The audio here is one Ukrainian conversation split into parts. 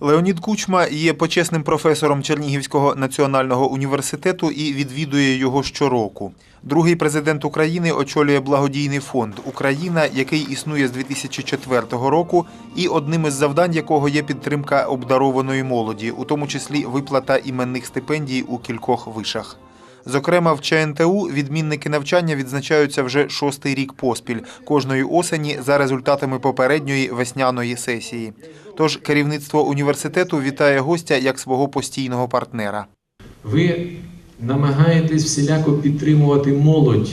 Леонід Кучма є почесним професором Чернігівського національного університету і відвідує його щороку. Другий президент України очолює благодійний фонд Україна, який існує з 2004 року, і одним із завдань якого є підтримка обдарованої молоді, у тому числі виплата іменних стипендій у кількох вишах. Зокрема, в ЧНТУ відмінники навчання відзначаються вже шостий рік поспіль, кожної осені за результатами попередньої весняної сесії. Тож керівництво університету вітає гостя як свого постійного партнера. Ви намагаєтесь всіляко підтримувати молодь,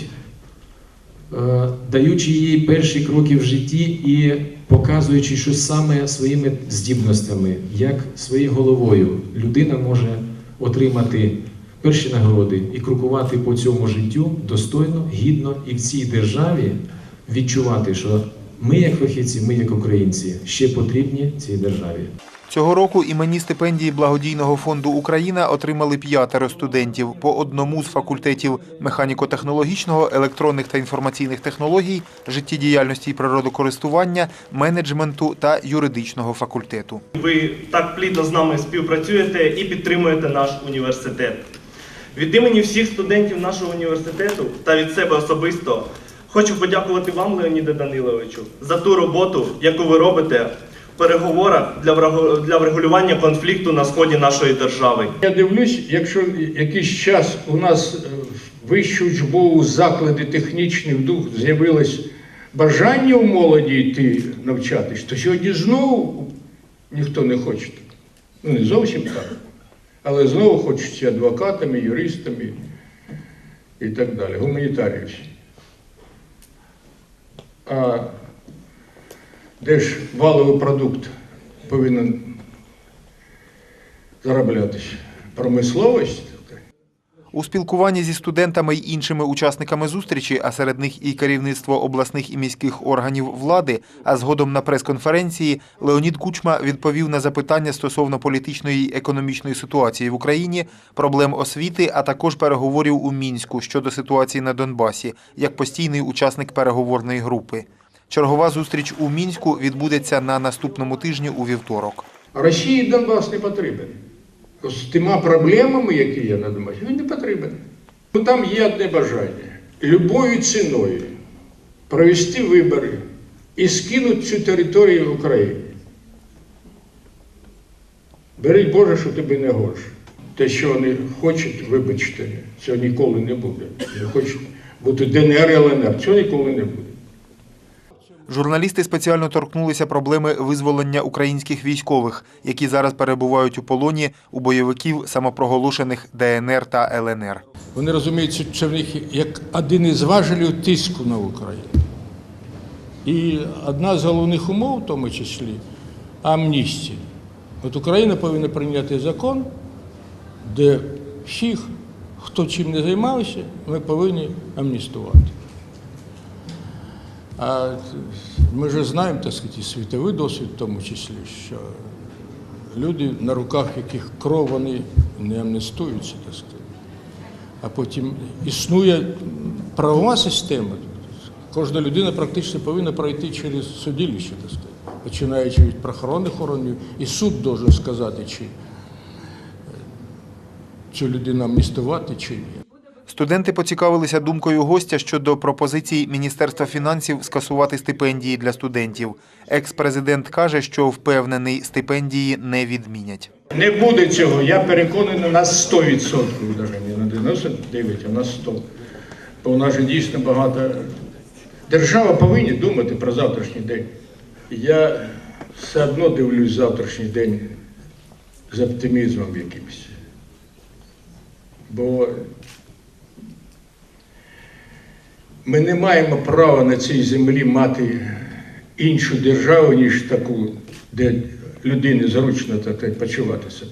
е, даючи їй перші кроки в житті і показуючи, що саме своїми здібностями, як своєю головою людина може отримати перші нагороди і крокувати по цьому життю достойно, гідно і в цій державі відчувати, що ми, як фахівці, ми, як українці, ще потрібні цій державі. Цього року іменні стипендії благодійного фонду Україна отримали п'ятеро студентів по одному з факультетів механіко-технологічного, електронних та інформаційних технологій, життєдіяльності і природокористування, менеджменту та юридичного факультету. Ви так плідно з нами співпрацюєте і підтримуєте наш університет. Від імені всіх студентів нашого університету та від себе особисто хочу подякувати вам, Леоніде Даниловичу, за ту роботу, яку ви робите в переговорах для врегулювання конфлікту на сході нашої держави. Я дивлюсь, якщо якийсь час у нас е, в вищу учбову заклади технічних дух з'явилось бажання у молоді йти навчатись, то сьогодні знову ніхто не хоче. Ну, не зовсім так. Але знову хочеться адвокатами, юристами і так далі, гуманітаріїв. А де ж валовий продукт повинен зароблятися? Промисловість? У спілкуванні зі студентами й іншими учасниками зустрічі, а серед них і керівництво обласних і міських органів влади, а згодом на прес-конференції Леонід Кучма відповів на запитання стосовно політичної й економічної ситуації в Україні, проблем освіти, а також переговорів у мінську щодо ситуації на Донбасі, як постійний учасник переговорної групи. Чергова зустріч у мінську відбудеться на наступному тижні у вівторок. Росії Донбас не потрібен. З тима проблемами, які є на Донбасі, він не потрібен. Ну, там є одне бажання. Любою ціною провести вибори і скинути цю територію в Україні. Беріть Боже, що тобі не гоже. Те, що вони хочуть, вибачте, цього ніколи не буде. Вони хочуть бути ДНР і ЛНР. Цього ніколи не буде. Журналісти спеціально торкнулися проблеми визволення українських військових, які зараз перебувають у полоні у бойовиків самопроголошених ДНР та ЛНР. Вони розуміють, що в них як один із важелів тиску на Україну. І одна з головних умов, в тому числі, амністія. От Україна повинна прийняти закон, де всіх, хто чим не займався, ми повинні амністувати. А ми ж знаємо, так сказати, світовий досвід в тому числі, що люди, на руках яких кров вони не амністуються, так сказати. А потім існує правова система. Кожна людина практично повинна пройти через судилище, так сказати, починаючи від правоохоронних органів, і суд должен сказати, чи цю людину амністувати, чи ні. Студенти поцікавилися думкою гостя щодо пропозицій Міністерства фінансів скасувати стипендії для студентів. Екс-президент каже, що впевнений, стипендії не відмінять. Не буде цього, я переконаний на 100%, навіть не на 99, а на 100. Бо у нас же дійсно багато. Держава повинна думати про завтрашній день. Я все одно дивлюсь завтрашній день з оптимізмом якимось. Бо ми не маємо права на цій землі мати іншу державу, ніж таку, де людині зручно так почувати себе.